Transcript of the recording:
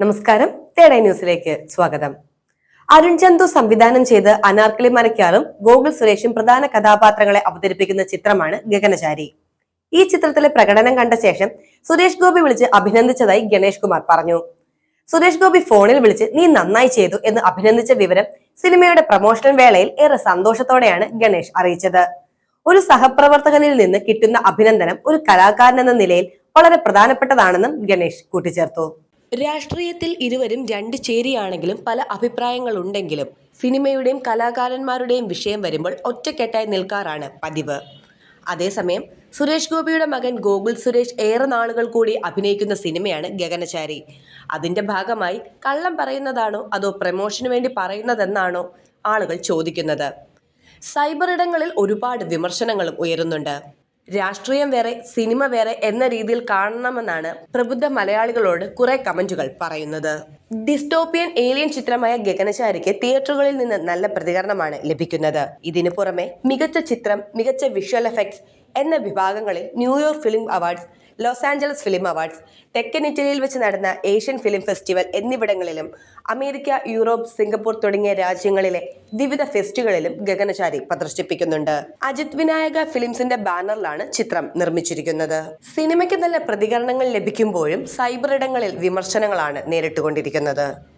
നമസ്കാരം. തേടൈ ന്യൂസിലേക്ക് സ്വാഗതം. അരുൺ ചന്തു സംവിധാനം ചെയ്ത് അനാർക്കലി മരക്കാറും ഗോകുൽ സുരേഷും പ്രധാന കഥാപാത്രങ്ങളെ അവതരിപ്പിക്കുന്ന ചിത്രമാണ് ഗഗനചാരി. ഈ ചിത്രത്തിലെ പ്രകടനം കണ്ട ശേഷം സുരേഷ് ഗോപി വിളിച്ച് അഭിനന്ദിച്ചതായി ഗണേഷ് കുമാർ പറഞ്ഞു. സുരേഷ് ഗോപി ഫോണിൽ വിളിച്ച് നീ നന്നായി ചെയ്തു എന്ന് അഭിനന്ദിച്ച വിവരം സിനിമയുടെ പ്രമോഷൻ വേളയിൽ ഏറെ സന്തോഷത്തോടെയാണ് ഗണേഷ് അറിയിച്ചത്. ഒരു സഹപ്രവർത്തകനിൽ നിന്ന് കിട്ടുന്ന അഭിനന്ദനം ഒരു കലാകാരൻ എന്ന നിലയിൽ വളരെ പ്രധാനപ്പെട്ടതാണെന്നും ഗണേഷ് കൂട്ടിച്ചേർത്തു. രാഷ്ട്രീയത്തിൽ ഇരുവരും രണ്ട് ചേരിയാണെങ്കിലും പല അഭിപ്രായങ്ങളുണ്ടെങ്കിലും സിനിമയുടെയും കലാകാരന്മാരുടെയും വിഷയം വരുമ്പോൾ ഒറ്റക്കെട്ടായി നിൽക്കാറാണ് പതിവ്. അതേസമയം സുരേഷ് ഗോപിയുടെ മകൻ ഗോകുൽ സുരേഷ് ഏറെ നാളുകൾ കൂടി അഭിനയിക്കുന്ന സിനിമയാണ് ഗഗനചാരി. അതിന്റെ ഭാഗമായി കള്ളം പറയുന്നതാണോ അതോ പ്രമോഷന് വേണ്ടി പറയുന്നതെന്നാണോ ആളുകൾ ചോദിക്കുന്നത്. സൈബർ ഇടങ്ങളിൽ ഒരുപാട് വിമർശനങ്ങളും ഉയരുന്നുണ്ട്. രാഷ്ട്രീയം വേറെ സിനിമ വേറെ എന്ന രീതിയിൽ കാണണമെന്നാണ് പ്രബുദ്ധ മലയാളികളോട് കുറെ കമന്റുകൾ പറയുന്നത്. ഡിസ്റ്റോപ്പിയൻ ഏലിയൻ ചിത്രമായ ഗഗനചാരിക്ക് തിയേറ്ററുകളിൽ നിന്ന് നല്ല പ്രതികരണമാണ് ലഭിക്കുന്നത്. ഇതിനു പുറമെ മികച്ച ചിത്രം മികച്ച വിഷ്വൽ എഫക്ട്സ് എന്ന വിഭാഗങ്ങളിൽ New York film awards Los Angeles film awards തെക്കൻ ഇറ്റലിയിൽ വെച്ച് നടന്ന ഏഷ്യൻ ഫിലിം ഫെസ്റ്റിവൽ എന്നിവിടങ്ങളിലും അമേരിക്ക യൂറോപ്പ് സിംഗപ്പൂർ തുടങ്ങിയ രാജ്യങ്ങളിലെ വിവിധ ഫെസ്റ്റുകളിലും ഗഗനചാരി പ്രദർശിപ്പിക്കുന്നുണ്ട്. അജിത് വിനായക ഫിലിംസിന്റെ ബാനറിലാണ് ചിത്രം നിർമ്മിച്ചിരിക്കുന്നത്. സിനിമയ്ക്ക് നല്ല പ്രതികരണങ്ങൾ ലഭിക്കുമ്പോഴും സൈബർ ഇടങ്ങളിൽ വിമർശനങ്ങളാണ് നേരിട്ടുകൊണ്ടിരിക്കുന്നത്.